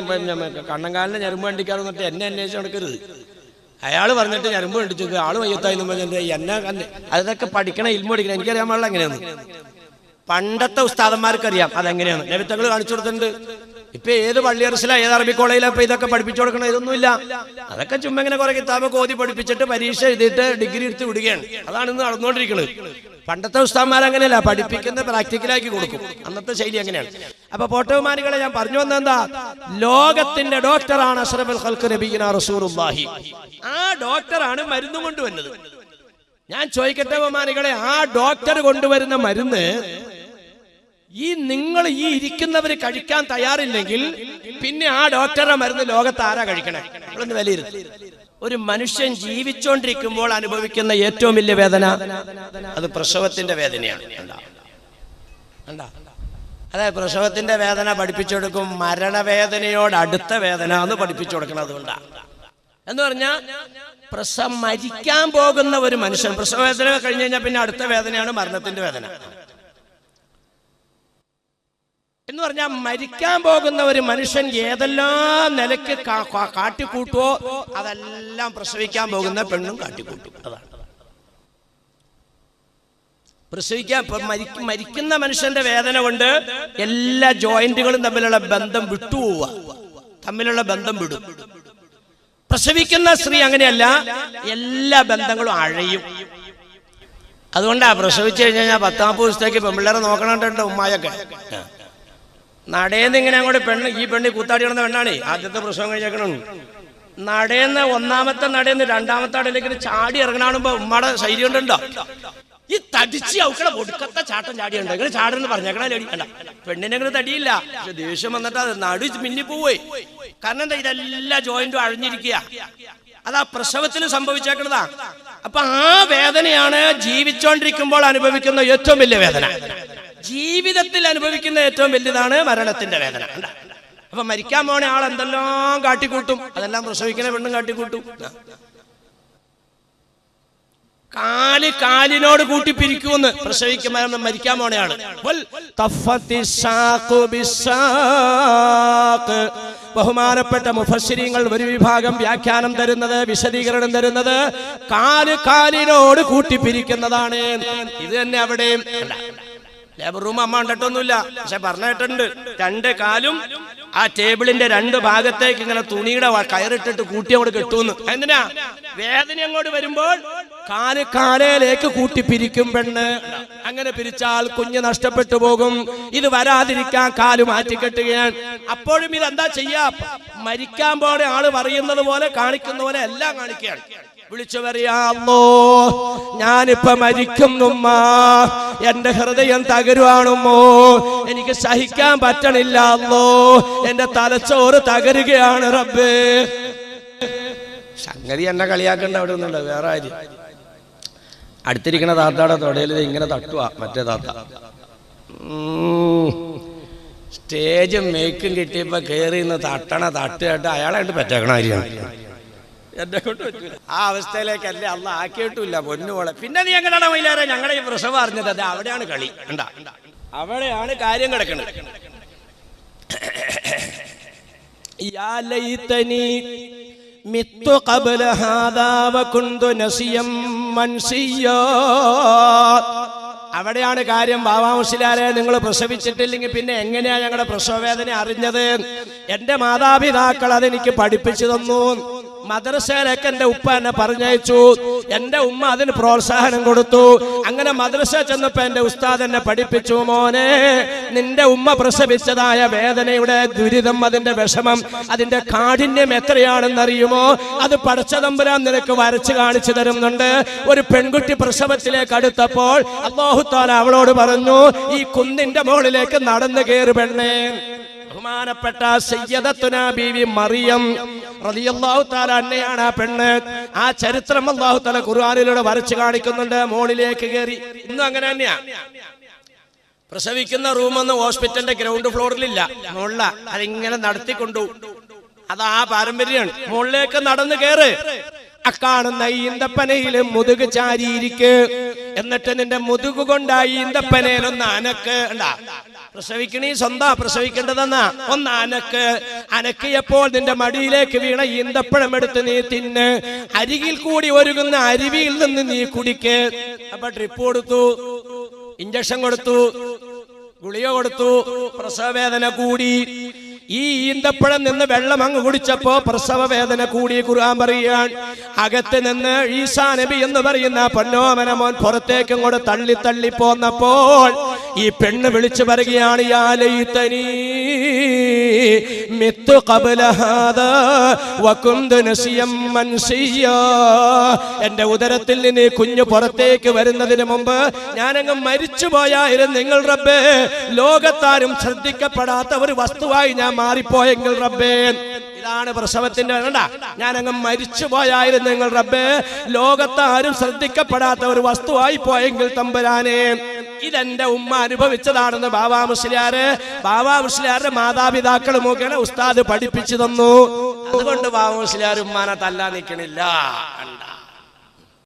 A: കണ്ണങ്കാലിന്റെ ഞരമ്പ് കണ്ടിക്കാനോ എന്നിട്ട് എന്നെ അന്വേഷിച്ച് നടക്കരുത്. അയാൾ പറഞ്ഞിട്ട് ഞരമ്പ് കണ്ടിച്ചു ആൾ വയ്യത്തായി പറഞ്ഞിട്ട് എന്നെ അതൊക്കെ പഠിക്കണം ഇൽമ പഠിക്കണം എനിക്കറിയാൻ പാടില്ല എങ്ങനെയാണ് പണ്ടത്തെ ഉസ്താദന്മാർക്ക് അറിയാം അതെങ്ങനെയാണ്? നബിത്തങ്ങൾ കാണിച്ചു കൊടുത്തിട്ടുണ്ട്. ഇപ്പൊ ഏത് പള്ളിയറസില ഏത് അറബി കോളേജിലാ ഇപ്പൊ ഇതൊക്കെ പഠിപ്പിച്ചു കൊടുക്കണം ഇതൊന്നുമില്ല. അതൊക്കെ ചുമ്മാ ഇങ്ങനെ കുറെ കിതാബ് കോതി പഠിപ്പിച്ചിട്ട് പരീക്ഷ എഴുതിയിട്ട് ഡിഗ്രി എടുത്ത് വിടുകയാണ്. അതാണ് ഇന്ന് നടന്നുകൊണ്ടിരിക്കുന്നത് പണ്ടത്തെ ഉസ്താദന്മാർ അങ്ങനെയല്ല. പഠിപ്പിക്കുന്ന പ്രാക്ടിക്കലാക്കി കൊടുക്കും. അന്നത്തെ ശൈലി അങ്ങനെയാണ്. അപ്പൊ പോട്ടകുമാരികളെ ഞാൻ പറഞ്ഞു വന്നെന്താ ലോകത്തിന്റെ ഡോക്ടറാണ് അഷ്റഫുൽ ആ ഡോക്ടറാണ് മരുന്ന് കൊണ്ടുവന്നത്. ഞാൻ ചോദിക്കട്ടെ ബഹുമാനികളെ ആ ഡോക്ടർ കൊണ്ടുവരുന്ന മരുന്ന് ഈ നിങ്ങൾ ഈ ഇരിക്കുന്നവർ കഴിക്കാൻ തയ്യാറില്ലെങ്കിൽ പിന്നെ ആ ഡോക്ടറെ മരുന്ന് ലോകത്ത് ആരാ കഴിക്കണേ? വിലയിരുത്തി. ഒരു മനുഷ്യൻ ജീവിച്ചോണ്ടിരിക്കുമ്പോൾ അനുഭവിക്കുന്ന ഏറ്റവും വലിയ വേദന അത് പ്രസവത്തിന്റെ വേദനയാണ്? അതെ പ്രസവത്തിന്റെ വേദന പഠിപ്പിച്ചു കൊടുക്കും മരണവേദനയോട് അടുത്ത വേദന എന്ന് പഠിപ്പിച്ചു കൊടുക്കണം അതുകൊണ്ടാണ് എന്ന് പറഞ്ഞാൽ പ്രസവം മരിക്കാൻ പോകുന്ന ഒരു മനുഷ്യൻ പ്രസവ വേദന കഴിഞ്ഞു കഴിഞ്ഞാൽ പിന്നെ അടുത്ത വേദനയാണ് മരണത്തിന്റെ വേദന. എന്ന് പറഞ്ഞാൽ മരിക്കാൻ പോകുന്ന ഒരു മനുഷ്യൻ ഏതെല്ലാം നിലയ്ക്ക് കാട്ടിക്കൂട്ടുവോ അതെല്ലാം പ്രസവിക്കാൻ പോകുന്ന പെണ്ണും കാട്ടിക്കൂട്ടും. അതാണ്. പ്രസവിക്കാൻ മരിക്കുന്ന മനുഷ്യന്റെ വേദന കൊണ്ട് എല്ലാ ജോയിന്റുകളും തമ്മിലുള്ള ബന്ധം വിട്ടുപോവുക. തമ്മിലുള്ള ബന്ധം വിടും. പ്രസവിക്കുന്ന സ്ത്രീ അങ്ങനെയല്ല എല്ലാ ബന്ധങ്ങളും അഴയും. അതുകൊണ്ടാ പ്രസവിച്ചു കഴിഞ്ഞാൽ പത്താം ദിവസത്തേക്ക് പെമ്പിള്ളേരെ നോക്കണുണ്ട് ഉമ്മായൊക്കെ. നടേന്ന് ഇങ്ങനെ അങ്ങോട്ട് പെണ്ണ് ഈ പെണ്ണ് കൂത്താടി കിടന്ന പെണ്ണാണ്. ആദ്യത്തെ പ്രസവം കഴിഞ്ഞേക്കണം നടേന്ന് ഒന്നാമത്തെ നടേന്ന് രണ്ടാമത്തെ അടയിലേക്ക് ചാടി ഇറങ്ങണാണുമ്പോ ഉമ്മയുടെ ശൈലി കൊണ്ടുണ്ടോ ഈ തടിച്ച് അവക്കളെ ഒടുക്കത്തെ ചാട്ടം ചാടിയുണ്ട്. ഇങ്ങനെ ചാടെന്ന് പറഞ്ഞേക്കണ അടിക്കണ്ട പെണ്ണിനെങ്ങനെ തടിയില്ല. പക്ഷെ ദേഷ്യം വന്നിട്ട് അത് നടു മിന്നി പോവേ കാരണം എന്താ ഇതെല്ലാ ജോയിന്റും അഴിഞ്ഞിരിക്കുക. അതാ പ്രസവത്തിന് സംഭവിച്ചേക്കണതാ. അപ്പൊ ആ വേദനയാണ് ജീവിച്ചോണ്ടിരിക്കുമ്പോൾ അനുഭവിക്കുന്ന ഏറ്റവും വലിയ വേദന. ജീവിതത്തിൽ അനുഭവിക്കുന്ന ഏറ്റവും വലിയതാണ് മരണത്തിന്റെ വേദന? അപ്പൊ മരിക്കാൻ പോണ ആൾ എന്തെല്ലാം കാട്ടിക്കൂട്ടും? അതെല്ലാം പ്രസവിക്കുന്ന പെണ്ണും കാട്ടിക്കൂട്ടും. കാൽ കാലിനോട് കൂട്ടി പിരിക്കുമെന്ന് പ്രസവിക്കുമ്പോൾ മരിക്കാൻ പോണയാണ്. ബഹുമാനപ്പെട്ട മുഫസ്സിരിങ്ങൾ ഒരു വിഭാഗം വ്യാഖ്യാനം തരുന്നത് വിശദീകരണം തരുന്നത് കാൽ കാലിനോട് കൂട്ടിപ്പിരിക്കുന്നതാണ്. ഇത് തന്നെ അവിടെയും. ലേബർ റൂം അമ്മ കണ്ടിട്ടൊന്നുമില്ല. പക്ഷെ പറഞ്ഞിട്ടുണ്ട് രണ്ട് കാലും ആ ടേബിളിന്റെ രണ്ട് ഭാഗത്തേക്ക് ഇങ്ങനെ തുണിയുടെ കയറിട്ടിട്ട് കൂട്ടി അങ്ങോട്ട് കിട്ടുന്നു. എന്തിനാ? വേദന അങ്ങോട്ട് വരുമ്പോൾ കാൽ കാലയിലേക്ക് കൂട്ടി പിരിക്കും പെണ്ണ്. അങ്ങനെ പിരിച്ചാൽ കുഞ്ഞ് നഷ്ടപ്പെട്ടു പോകും. ഇത് വരാതിരിക്കാൻ കാൽ മാറ്റിക്കെട്ടുകയാണ് അപ്പോഴും ഇത് എന്താ ചെയ്യാ? മരിക്കാൻ പോലെ ആൾ പറയുന്നത് പോലെ കാണിക്കുന്ന പോലെ എല്ലാം കാണിക്കുകയാണ്. വിളിച്ചു പറയാമോ ഞാനിപ്പോ മരിക്കുന്നുമ്മ. എന്റെ ഹൃദയം തകരുവാണുമ്മോ? എനിക്ക് സഹിക്കാൻ പറ്റണില്ല അല്ലോ എന്റെ തലച്ചോറ് തകരുകയാണ് റബ്ബേ. സംഗതി എന്നെ കളിയാക്കണ്ട അവിടെ ഒന്നുമില്ല വേറെ ആര് അടുത്തിരിക്കുന്ന താത്താടെ തൊടയിൽ ഇങ്ങനെ തട്ടുക മറ്റേ താത്ത. സ്റ്റേജ് മേക്കും കിട്ടിയപ്പോ കേറി നിന്ന് തട്ടണ തട്ടുകേട്ട് അയാളായിട്ട് പറ്റേക്കണ കാര്യമാണ്. എന്നെ കൊണ്ട് പറ്റൂല ആ അവസ്ഥയിലേക്കല്ലേ അല്ല ആക്കിയിട്ടില്ല പൊന്നുപോലെ പിന്നെ നീ എങ്ങനെയാണ് മൈലാരെ ഞങ്ങളുടെ ഈ പ്രസവം അറിഞ്ഞത് അത് അവിടെയാണ് കളി ഉണ്ടാ അവിടെയാണ് കാര്യം കിടക്കുന്നത് يا ليتني مت قبل هذا وكنت نسيا منسيا അവിടെയാണ് കാര്യം ബാബാമുസിലാരെ നിങ്ങൾ പ്രസവിച്ചിട്ടില്ലെങ്കിൽ പിന്നെ എങ്ങനെയാ ഞങ്ങളുടെ പ്രസവവേദന അറിഞ്ഞത് എന്റെ മാതാപിതാക്കൾ അതെനിക്ക് പഠിപ്പിച്ചു തന്നു മദ്രസയിലേക്ക് എന്റെ ഉപ്പ എന്നെ പറഞ്ഞയച്ചു. എന്റെ ഉമ്മ അതിന് പ്രോത്സാഹനം കൊടുത്തു. അങ്ങനെ മദ്രസ ചെന്നപ്പോ എന്റെ ഉസ്താദ് എന്നെ പഠിപ്പിച്ചു മോനെ. നിന്റെ ഉമ്മ പ്രസവിച്ചതായ വേദനയുടെ ദുരിതം അതിന്റെ വിഷമം അതിന്റെ കാഠിന്യം എത്രയാണെന്നറിയുമോ? അത് പടച്ചതമ്പുരാൻ നിനക്ക് വരച്ചു കാണിച്ചു തരുന്നുണ്ട്. ഒരു പെൺകുട്ടി പ്രസവത്തിലേക്ക് അടുത്തപ്പോൾ അള്ളാഹുത്താല അവളോട് പറഞ്ഞു ഈ കുന്നിന്റെ മുകളിലേക്ക് നടന്നു കയറി പെണ്ണേ. ബഹുമാനപ്പെട്ട സയ്യദത്തുന ബീവി മറിയം തആല അന്നയാണ് ആ പെണ്ണ്. ആ ചരിത്രം അല്ലാഹു തആല ഖുർആനിലൂടെ വരച്ചു കാണിക്കുന്നുണ്ട് മോളിലേക്ക് കയറി. ഇന്നും അങ്ങനെ തന്നെയാ. പ്രസവിക്കുന്ന റൂമൊന്നും ഹോസ്പിറ്റലിന്റെ ഗ്രൗണ്ട് ഫ്ലോറിലില്ല. മുള്ള അതിങ്ങനെ നടത്തിക്കൊണ്ടു. അത് ആ പാരമ്പര്യമാണ്. മുകളിലേക്ക് നടന്നു കയറ്. അക്കാണുന്ന ഈന്തപ്പനയിലും മുതുക് ചാരിയിരിക്ക്. എന്നിട്ട് നിന്റെ മുതുക് കൊണ്ടായി ഈന്തപ്പനയിലൊന്ന് അനക്ക്. ഉണ്ടാ പ്രസവിക്കണീ സ്വന്താ പ്രസവിക്കേണ്ടതെന്നാ? ഒന്ന് അനക്ക്. അനക്കിയപ്പോൾ നിന്റെ മടിയിലേക്ക് വീണ ഈന്തപ്പഴം എടുത്ത് നീ തിന്ന്. അരികിൽ കൂടി ഒരുങ്ങുന്ന അരുവിയിൽ നിന്ന് നീ കുടിക്ക്. അപ്പൊ ട്രിപ്പ് കൊടുത്തു ഇഞ്ചക്ഷൻ കൊടുത്തു ഗുളിക കൊടുത്തു പ്രസവവേദന കൂടി. ഈ ഈന്തപ്പഴം നിന്ന് വെള്ളം അങ്ങ് കുടിച്ചപ്പോ പ്രസവ വേദന കൂടി ഖുർആൻ പറയാൻ അകത്ത് നിന്ന് ഈസാ നബി എന്ന് പറയുന്ന പൊന്നോമനമോൻ പുറത്തേക്കും കൂടെ തള്ളി തള്ളി പോന്നപ്പോൾ ഈ പെണ്ണ് വിളിച്ചു പറയുകയാണ് എന്റെ ഉദരത്തിൽ നിന്ന് കുഞ്ഞു പുറത്തേക്ക് വരുന്നതിന് മുമ്പ് ഞാനങ്ങ് മരിച്ചു പോയായിരുന്നു നിങ്ങൾ റബ്ബേ. ലോകത്താരും ശ്രദ്ധിക്കപ്പെടാത്ത ഒരു വസ്തുവായി ഞാൻ മാറിപ്പോയെങ്കിൽ റബ്ബേ. ഇതാണ് പ്രസവത്തിന്റെ വേണ്ട. ഞാനങ്ങ് മരിച്ചു പോയായിരുന്നു നിങ്ങൾ റബ്ബേ. ലോകത്താരും ശ്രദ്ധിക്കപ്പെടാത്ത ഒരു വസ്തുവായി പോയെങ്കിൽ തമ്പുരാനെ. ഇതെന്റെ ഉമ്മ അനുഭവിച്ചതാണെന്ന് ബാബാ മുസ്ലിയാര്. ബാബാ മുസ്ലിയാരുടെ മാതാപിതാക്കൾ മുഖേന ഉസ്താദ് പഠിപ്പിച്ചു തന്നു. അതുകൊണ്ട് ബാബാ മുസ്ലിയാർ ഉമ്മാനെ തല്ലാൻ നിൽക്കണില്ല.